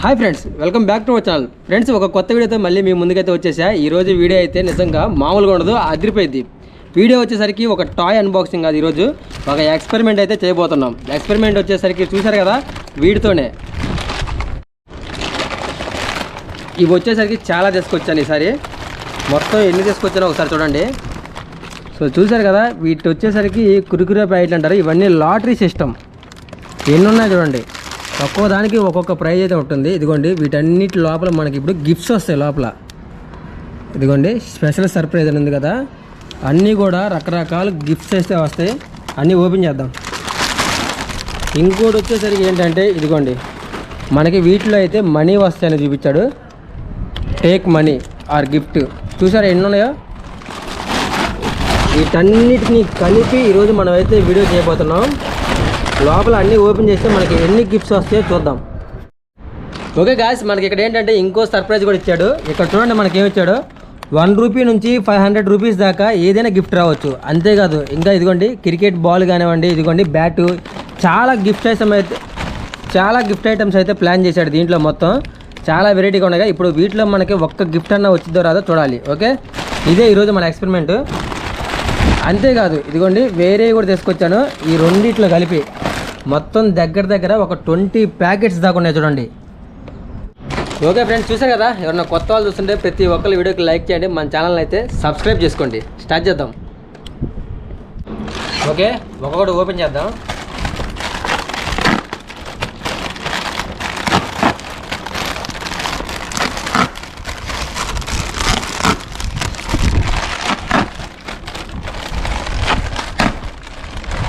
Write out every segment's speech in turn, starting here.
Hi friends welcome back to our channel friends ఒక కొత్త వీడియోతో మళ్ళీ మీ ముందుకైతే వచ్చేసా. ఈ రోజు వీడియో అయితే నిజంగా మామూలుగా ఉండదు అదిరిపోయింది. వీడియో వచ్చేసరికి ఒక టాయ్ అన్బాక్సింగ్ కాదు ఈరోజు. ఒక ఎక్స్పెరిమెంట్ అయితే చేయబోతున్నాం. ఎక్స్పెరిమెంట్ వచ్చేసరికి చూశారు కదా వీడితోనే. ఇవి వచ్చేసరికి చాలా తీసుకొచ్చాను ఈసారి. మొత్తం ఎన్ని తీసుకొచ్చానో ఒకసారి చూడండి. సో చూశారు కదా వీటి వచ్చేసరికి కురుకురే ప్యాకెట్లు అంటారు. ఇవన్నీ లాటరీ సిస్టమ్. ఎన్ని ఉన్నాయి చూడండి. ఒక్కో దానికి ఒక్కొక్క ప్రైజ్ అయితే ఉంటుంది. ఇదిగోండి వీటన్నిటి లోపల మనకి ఇప్పుడు గిఫ్ట్స్ వస్తాయి లోపల. ఇదిగోండి స్పెషల్ సర్ప్రైజ్ అని ఉంది కదా. అన్నీ కూడా రకరకాల గిఫ్ట్స్ అయితే వస్తాయి. అన్నీ ఓపెన్ చేద్దాం. ఇంకోటి వచ్చేసరికి ఏంటంటే ఇదిగోండి మనకి వీటిలో అయితే మనీ వస్తాయని చూపించాడు. టేక్ మనీ ఆర్ గిఫ్ట్ చూసారా ఎన్ని ఉన్నాయో? వీటన్నిటిని కలిపి ఈరోజు మనమైతే వీడియో చేయబోతున్నాం. లోపల అన్నీ ఓపెన్ చేస్తే మనకి ఎన్ని గిఫ్ట్స్ వస్తాయో చూద్దాం. ఓకే గాయస్ మనకి ఇక్కడ ఏంటంటే ఇంకో సర్ప్రైజ్ కూడా ఇచ్చాడు. ఇక్కడ చూడండి మనకి ఏమి ఇచ్చాడు? వన్ రూపీ నుంచి ఫైవ్ హండ్రెడ్ రూపీస్ దాకా ఏదైనా గిఫ్ట్ రావచ్చు. అంతేకాదు ఇంకా ఇదిగోండి క్రికెట్ బాల్ కానివ్వండి ఇదిగోండి బ్యాటు చాలా గిఫ్ట్ ఐటమ్ అయితే చాలా గిఫ్ట్ ఐటమ్స్ అయితే ప్లాన్ చేశాడు దీంట్లో మొత్తం. చాలా వెరైటీగా ఉండగా ఇప్పుడు వీటిలో మనకి ఒక్క గిఫ్ట్ అన్న వచ్చిందో రాదో చూడాలి. ఓకే ఇదే ఈరోజు మన ఎక్స్పెరిమెంట్ అంతేకాదు ఇదిగోండి వేరే కూడా తీసుకొచ్చాను. ఈ రెండిట్లో కలిపి మొత్తం దగ్గర దగ్గర ఒక ట్వంటీ ప్యాకెట్స్ దాకా ఉన్నాయి చూడండి. ఓకే ఫ్రెండ్స్ చూసారు కదా? ఎవరన్నా కొత్త వాళ్ళు చూస్తుంటే ప్రతి ఒక్కరు వీడియోకి లైక్ చేయండి. మన ఛానల్ అయితే సబ్స్క్రైబ్ చేసుకోండి. స్టార్ట్ చేద్దాం. ఓకే ఒక్కొక్కటి ఓపెన్ చేద్దాం.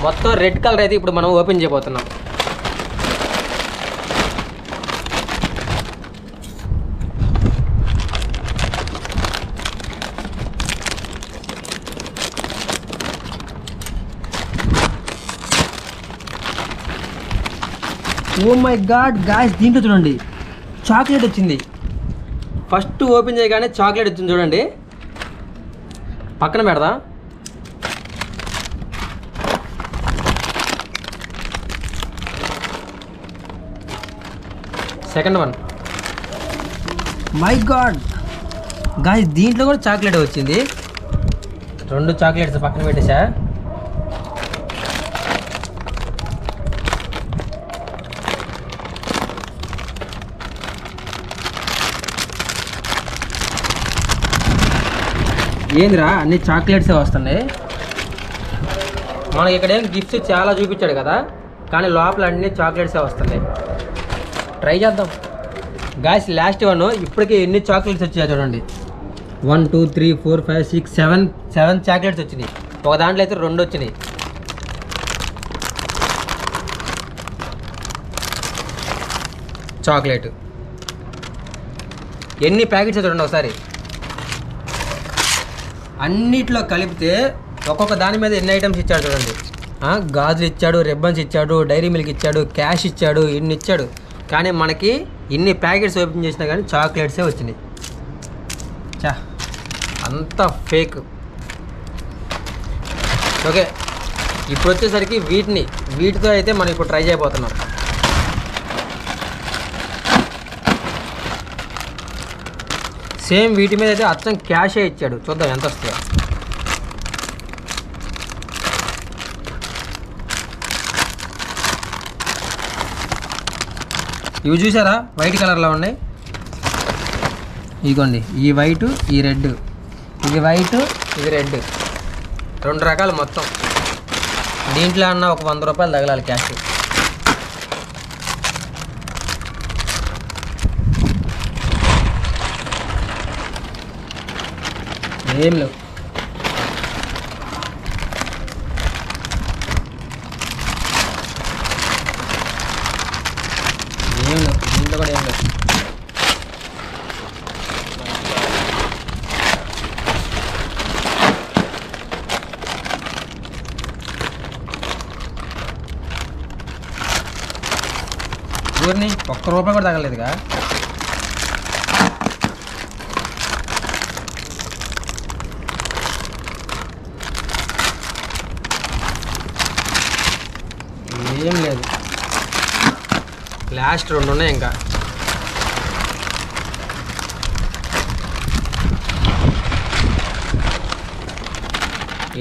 మొత్తం రెడ్ కలర్ అయితే ఇప్పుడు మనం ఓపెన్ చేయబోతున్నాం. ఓ మై గాడ్ గాయస్ దీంట్లో చూడండి. చాక్లెట్ వచ్చింది. ఫస్ట్ ఓపెన్ చేయగానే చాక్లెట్ వచ్చింది చూడండి. పక్కన పెడదా. సెకండ్ వన్ మై గాడ్ గాయ దీంట్లో కూడా చాక్లెట్ వచ్చింది. రెండు చాక్లెట్స్ పక్కన పెట్టేశా. ఏందిరా? అన్ని చాక్లెట్సే వస్తున్నాయి. మనకి ఇక్కడ ఏం గిఫ్ట్స్ చాలా చూపించాడు కదా. కానీ లోపల అన్ని చాక్లెట్సే వస్తున్నాయి. ట్రై చేద్దాం. గాయస్ లాస్ట్ వన్ ఇప్పటికే ఎన్ని చాక్లెట్స్ వచ్చాయో చూడండి. One two three four five six seven seven chocolates వచ్చినాయి. ఒక దాంట్లో అయితే రెండు వచ్చినాయి. చాక్లెట్ ఎన్ని ప్యాకెట్స్ చూడండి ఒకసారి. అన్నిట్లో కలిపితే ఒక్కొక్క దాని మీద ఎన్ని ఐటమ్స్ ఇచ్చాడు చూడండి. గాజులు ఇచ్చాడు రిబ్బన్స్ ఇచ్చాడు డైరీ మిల్క్ ఇచ్చాడు క్యాష్ ఇచ్చాడు ఇన్ని ఇచ్చాడు. కానీ మనకి ఇన్ని ప్యాకెట్స్ ఓపెన్ చేసినా కానీ చాక్లెట్సే వచ్చినాయి. చా అంత ఫేక్ ఓకే ఇప్పుడు వచ్చేసరికి వీటిని వీటితో అయితే మనం ఇప్పుడు ట్రై చేయబోతున్నాం. సేమ్ వీటి మీద అయితే అచ్చం క్యాషే ఇచ్చాడు. చూద్దాం ఎంత వస్తుందో ఇవి చూసారా? వైట్ కలర్లో ఉన్నాయి. ఇదిగోండి ఈ వైట్ ఈ రెడ్ ఇది వైట్ ఇది రెడ్ రెండు రకాలు మొత్తం. దీంట్లో అన్న ఒక వంద రూపాయలు తగలాలి క్యాష్ ఏం లేవు. ఏం లేదు దీంట్లో కూడా ఏం లేదు. ఊరిని ఒక్క రూపాయి కూడా తగలేదుగా. ఏం లేదు. లాస్ట్ రెండు ఉన్నాయి ఇంకా.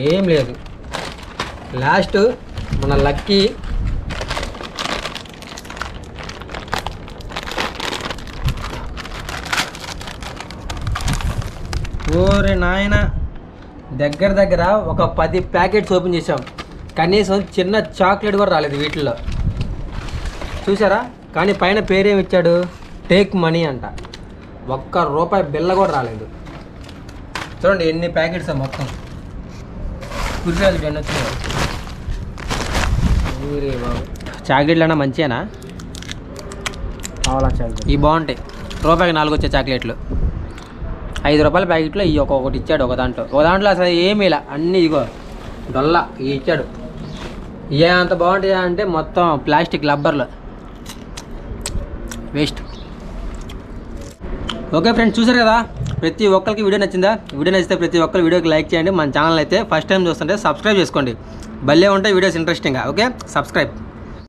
ఏం లేదు. లాస్ట్ మన లక్కీ. ఓరే నాయన దగ్గర దగ్గర ఒక పది ప్యాకెట్స్ ఓపెన్ చేసాం కనీసం చిన్న చాక్లెట్ కూడా రాలేదు వీటిల్లో. చూసారా? కానీ పైన పేరేమి ఇచ్చాడు టేక్ మనీ అంట. ఒక్క రూపాయి బిల్ల కూడా రాలేదు. చూడండి ఎన్ని ప్యాకెట్స్ మొత్తం. కురిరాజు ఎన్ని వచ్చినాయి బాబు. చాక్లెట్లు అన్నా మంచిగానా కావాలా చాలు ఇవి బాగుంటాయి. రూపాయికి నాలుగు వచ్చే చాక్లెట్లు. ఐదు రూపాయల ప్యాకెట్లో ఇవి ఒక్కొక్కటి ఇచ్చాడు ఒక దాంట్లో. ఒక దాంట్లో అసలు ఏమీ ఇలా. అన్నీ ఇగో డొల్ల ఇవి ఇచ్చాడు. ఏ అంత బాగుంటాయా అంటే మొత్తం ప్లాస్టిక్ రబ్బర్లు. వేస్ట్. ఓకే ఫ్రెండ్స్ చూసారు కదా? ప్రతి ఒక్కరికి వీడియో నచ్చిందా? వీడియో నచ్చితే ప్రతి ఒక్కరు వీడియోకి లైక్ చేయండి. మన ఛానల్ అయితే ఫస్ట్ టైం చూస్తుంటే సబ్స్క్రైబ్ చేసుకోండి. భలే ఉంటాయి వీడియోస్ ఇంట్రెస్టింగ్గా. ఓకే? సబ్స్క్రైబ్.